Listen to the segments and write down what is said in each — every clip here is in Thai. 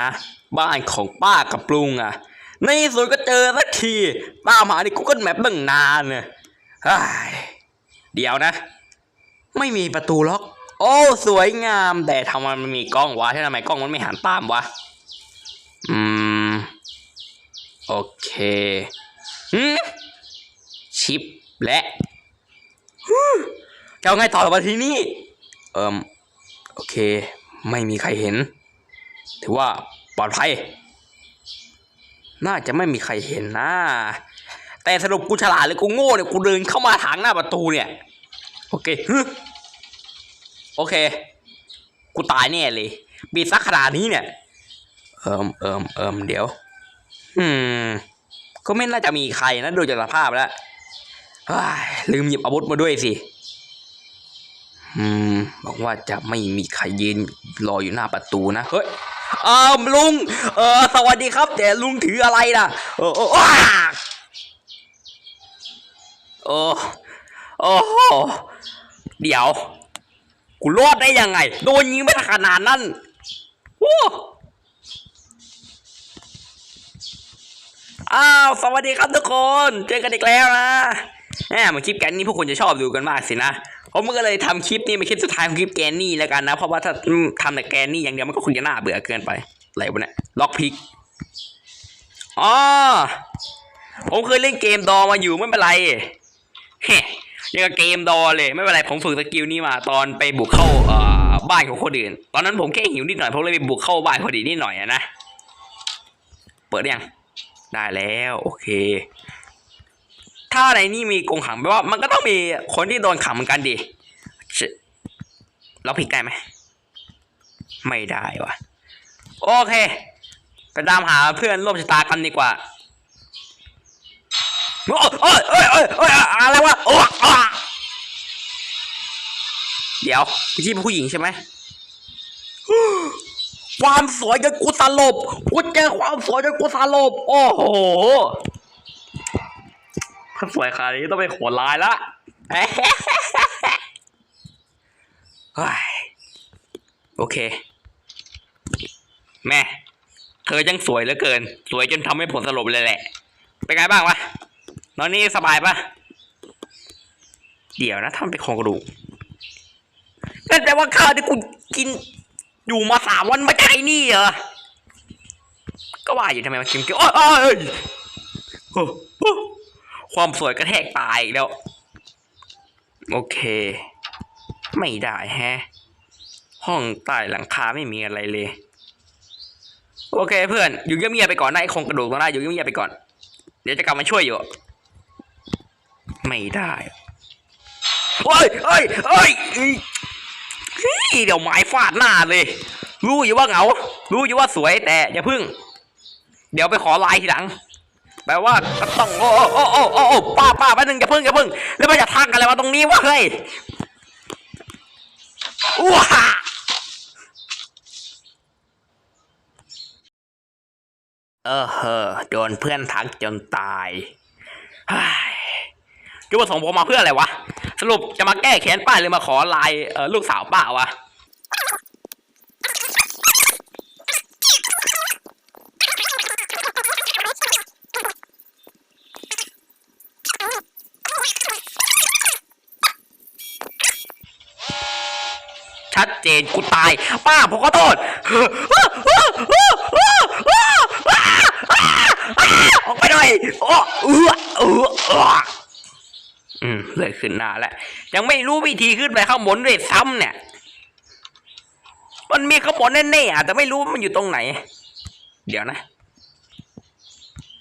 นะบ้านของป้ากับลุงอะ ในสุดก็เจอสักทีตามหาใน Google Map ตั้งนานเนี่ยเดี๋ยวนะ ไม่มีประตูล็อก โอ้สวยงาม แต่ทำไมมันมีกล้องวะทำไมกล้องมันไม่หันตามวะ อืม โอเคหืมชิปและจะเอาไงต่อมาทีนี้เอิมโอเค ไม่มีใครเห็น ถือว่าปลอดภัย น่าจะไม่มีใครเห็นนะ แต่สรุปกูฉลาดหรือกูโง่เนี่ยกูเดินเข้ามาทางหน้าประตูเนี่ย โอเคโอเค กูตายแน่เลยบีซักขนาดนี้เนี่ย เอิมเอิมเอิมเดี๋ยว อืม ก็ไม่น่าจะมีใครนะดูจากสภาพแล้วลืมหยิบอาวุธมาด้วยสิ อืมบอกว่าจะไม่มีใครยืนรออยู่หน้าประตูนะ เฮ้ย เออลุง เออ สวัสดีครับ แต่ลุงถืออะไรนะเออเอออ้าโอ้โอ้โหเดี๋ยว กูรอดได้ยังไง โดนยิงไม่ขนาดนั้นโอ้อ้าว สวัสดีครับทุกคน เจอกันอีกแล้วนะ แหมมาคลิปแกนนี่พวกคุณจะชอบดูกันมากสินะผมก็เลยทำคลิปนี้เป็นคลิปสุดท้ายของคลิปแกนนี่แล้วกันนะ เพราะว่าถ้าทำแต่แกนนี่อย่างเดียวมันก็คงจะน่าเบื่อเกินไปอะไรวะเนี่ยล็อกพิกอ๋อผมเคยเล่นเกมดอมาอยู่ไม่เป็นไรเฮ้ยังกับเกมดอเลยไม่เป็นไรผมฝึกสกิลนี้มาตอนไปบุกเข้าเอ่อบ้านของคนอื่น ตอนนั้นผมแค่หิวนิดหน่อยผมเลยไปบุกเข้าบ้านคนอื่นนิดหน่อยอะนะเปิดยังได้แล้ว โอเค ถ้าในนี่มีกงขังแปลว่ามันก็ต้องมีคนที่โดนขังเหมือนกันดิเราผิดได้ไหม ไม่ได้วะโอเค ไปตามหาเพื่อนร่วมชะตากรรมดีกว่าโอ้ยโอ้ยโอ้ยโอ้ยอะไรวะโอ้อเดี๋ยวพี่ชีเป็นผู้หญิงใช่ไหมความสวยจนกูสลบกูเจอความสวยจนกูสลบ โอ้โห ถ้าสวยขนาดนี้ต้องเป็นโหดร้ายละเฮ้ยโอเค แม่ เธอยังสวยเหลือเกิน สวยจนทำให้ผมสลบเลยแหละ เป็นไงบ้างวะนอนนี่สบายปะเดี๋ยวนะทำเป็นโครงกระดูกนั่นแปลว่าข้าวที่กูกินอยู่มาสามวันไม่ใช่นี่เหรอ ก็ว่าอยู่ทำไมมากินเกี่ยวโอ้ย ความสวยกระแทกตายแล้ว โอเค ไม่ได้แฮะ ห้องใต้หลังคาไม่มีอะไรเลย โอเคเพื่อน อยู่เงียบๆไปก่อนนะไอ้โครงกระดูกตรงนั้นอยู่เงียบๆไปก่อน เดี๋ยวจะกลับมาช่วยอยู่ ไม่ได้เฮ้ยเฮ้ยเฮ้ยอื้อเฮ้ยเดี๋ยวไม้ฟาดหน้าเลย รู้อยู่ว่าเหงา รู้อยู่ว่าสวยแต่อย่าพึ่ง เดี๋ยวไปขอไลน์ทีหลัง แปลว่าก็ต้องโอ้โอ้โอ้โอ้โอ้ป้าป้าแป๊บนึงอย่าพึ่งอย่าพึ่งแล้วมันจะทักอะไรมาตรงนี้วะเฮ้ยว้าเออเฮอโดนเพื่อนทักจนตายเฮ้ยจุดประสงค์ผมมาเพื่ออะไรวะ สรุปจะมาแก้แค้นป้าหรือมาขอไลน์เออลูกสาวป้าวะ ดเจนกูตาย ป้าผมขอโทษออกไปหน่อยโอ้เออเออเอออืมเลยขึ้นหน้าแล้ว ยังไม่รู้วิธีขึ้นไปข้างบนด้วยซ้ำเนี่ย มันมีข้างบนแน่ๆอะแต่ไม่รู้มันอยู่ตรงไหน เดี๋ยวนะ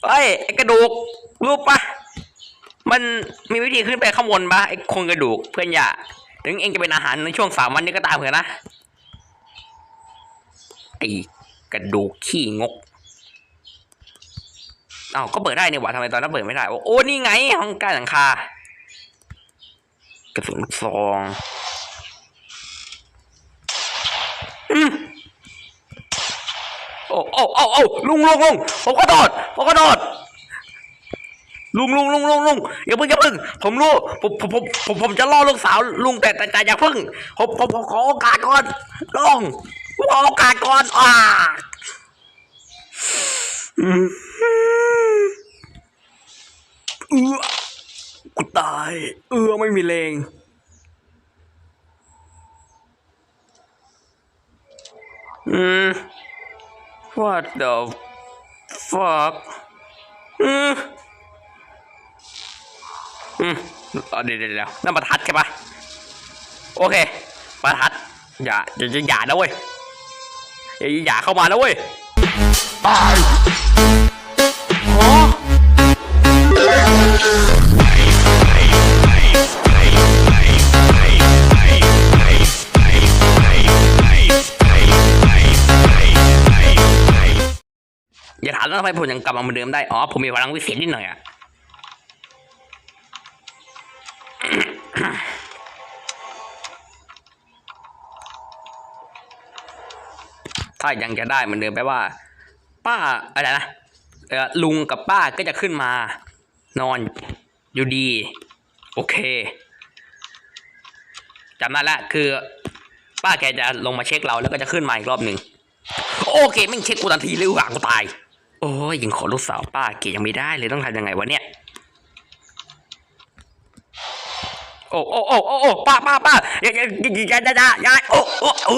เฮ้ยไอ้กระดูกรู้ปะมันมีวิธีขึ้นไปข้างบนปะไอ้โครงกระดูกเพื่อนอย่า ถึงเองจะเป็นอาหารในช่วงสามวันนี้ก็ตามเถอะนะ ไอกระดูกขี้งกอ้าวก็เปิดได้นี่หว่าทำไมตอนนั้นเปิดไม่ได้โอ้โอ้นี่ไงห้องใกล้หลังคากระสุนซองอืมโอ้โอ้โอ้โอ้ลุงลุงลุงผมขอโทษผมขอโทษ ลุงลุงลุงลุงลุงอย่าเพิ่งอย่าเพิ่ง ผมรู้ผมผมผมผมผมจะล่อลูกสาวลุงแต่แต่แต่อย่าเพิ่งผมผมผมขอโอกาสก่อนลุงขอโอกาสก่อนอ่าเออกูตาย เออไม่มีแรงอืม what the fuck อืม อืมเดี๋ยวเดี๋ยวนั่นประทัดใช่ปะโอเค ประทัด อย่าอย่าอย่านะเว้ยอย่าอย่าเข้ามานะเว้ยตายฮะอย่าถามว่าทำไมผมยังกลับมาเหมือนเดิมได้ อ๋อ ผมมีพลังวิเศษนิดหน่อยอะ ถ้ายังจะได้เหมือนเดิมแปลว่า ป้าอะไรนะเออลุงกับป้าก็จะขึ้นมา นอนอยู่ดี โอเคจำได้ละคือ ป้าแกจะลงมาเช็คเราแล้วก็จะขึ้นมาอีกรอบหนึ่งโอเคไม่เช็คกูทันทีเลยหวังกูตาย โอ้ยยังขอลูกสาวป้าเกยังไม่ได้เลยต้องทำยังไงวะเนี่ยโอ้โอ้โอ้โอ้ป้าป้าป้ายาอย่าอย่าอย่าอย่าอย่าอย่าโอ้โอ้โอ้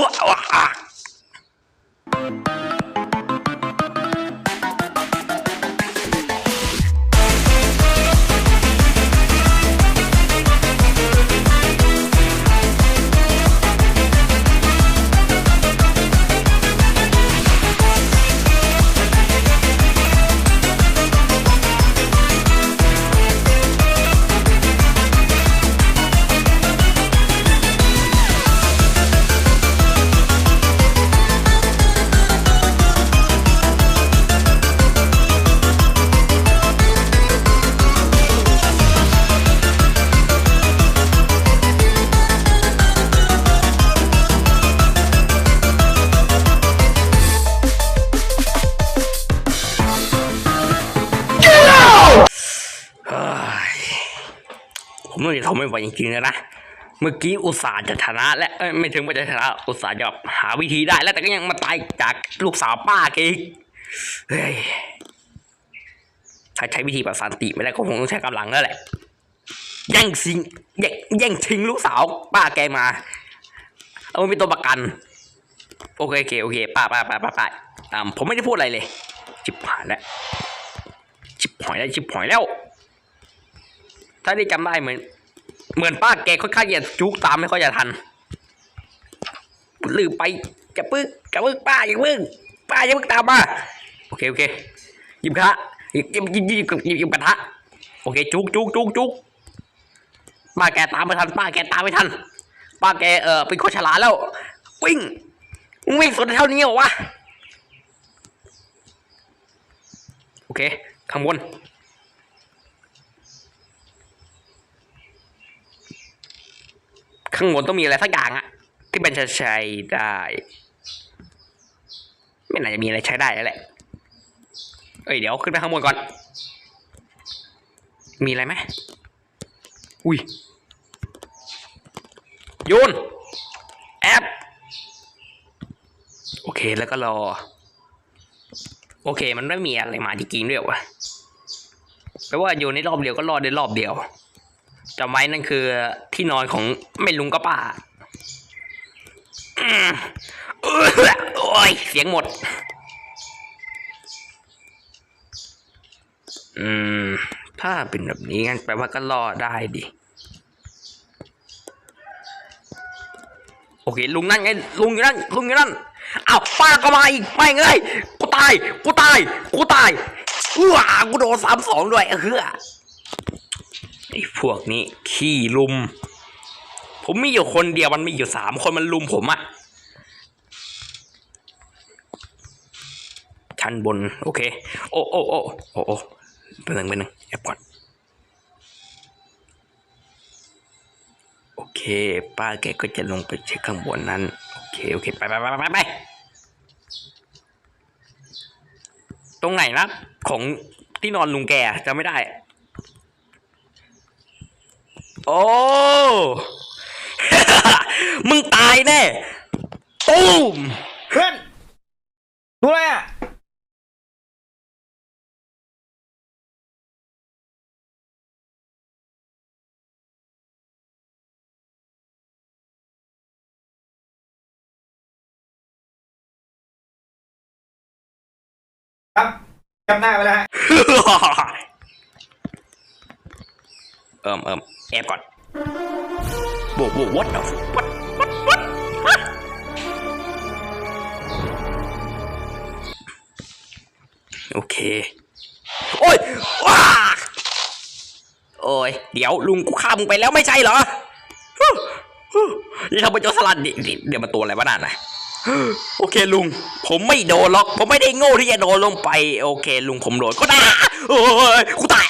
โอ้ ผมไม่ทนไม่ไหวจริงๆเลยนะ เมื่อกี้อุตส่าห์จะชนะและไม่ถึงว่าจะชนะอุตส่าห์จะหาวิธีได้ แล้วแต่ก็ยังมาตายจากลูกสาวป้าแกอีกเฮ้ยถ้าใช้วิธีแบบสันติไม่ได้ก็คงต้องใช้กำลังแล้วแหละแย่งชิงแย่งแย่งชิงลูกสาว ป้าแกมา เอามันเป็นตัวประกัน โอเคโอเคโอเคป้าป้าป้าป้าป้าตามผมไม่ได้พูดอะไรเลย จิบหายแล้วชิบหอยแล้วชิบหอยแล้ว ถ้าได้จำได้เหมือน เหมือนป้าแกค่อนข้างจะจุกตามไม่ค่อยจะทันลืมไปจะปึ๊กจะปึ๊กป้าอย่าปึ๊กป้าอย่าปึ๊กตามมาโอเคโอเคหยิบกระทะหยิบหยิบหยิบหยิบหยิบกระทะโอเคจุกจุกจุกจุกป้าแกตามไม่ทันป้าแกตามไม่ทันป้าแกเออเป็นคนฉลาดแล้ว วิ่งมึงวิ่งสุดเท่านี้เหรอวะโอเคข้างบน ข้างบนต้องมีอะไรสักอย่างอะที่เป็นใช้ได้ ไม่น่าจะมีอะไรใช้ได้แล้วแหละเอ้ยเดี๋ยวขึ้นไปข้างบนก่อน มีอะไรไหมอุ้ยโยนแอปโอเคแล้วก็รอ โอเคมันไม่มีอะไรมาจริงๆด้วยวะแปลว่าโยนในรอบเดียวก็รอดได้รอบเดียว จำไว้นั่นคือที่นอนของไม่ลุงก็ป้าเออโอ้ยเสียงหมด อืม ถ้าเป็นแบบนี้งั้นแปลว่าก็รอดได้ดิ โอเค ลุงนั่นไง ลุงอยู่นั่น ลุงอยู่นั่นอ้าวป้าก็มาอีกไม่เงยกูตาย กูตาย กูตายว้ากูโดนสามสองด้วยเออ อ้พวกนี้ขี้ลุม ผมมีอยู่คนเดียวมันมีอยู่สามคนมันลุมผมอะชั้นบน โอเค โอ้โอ้โอ้โอ้โอ้เป็นหนึ่งเป็นหนึ่งแอบก่อนโอเค ป้าแกก็จะลงไปเช็คข้างบนนั้น โอเค โอเค ไปไปไปไปไปตรงไหนนะ ของที่นอนลุงแกจะไม่ได้ โอ้ มึงตายแน่ ตูมเพื่อนดูอะไรอะครับจำหน้าไปแล้วฮะ อิมเอิมแอบก่อนโว้โว้ what the what what what what โอเค โอ้ยว้าโอ้ย เดี๋ยวลุงกูฆ่ามึงไปแล้วไม่ใช่เหรอนี่ทำเป็นโจรสลัดดิเดี๋ยวมาตัวอะไรวะนั่นนะโอเคลุง ผมไม่โดนหรอก ผมไม่ได้โง่ที่จะโดนลงไป โอเค ลุงผมโดนก็ได้โอ้ยกูตาย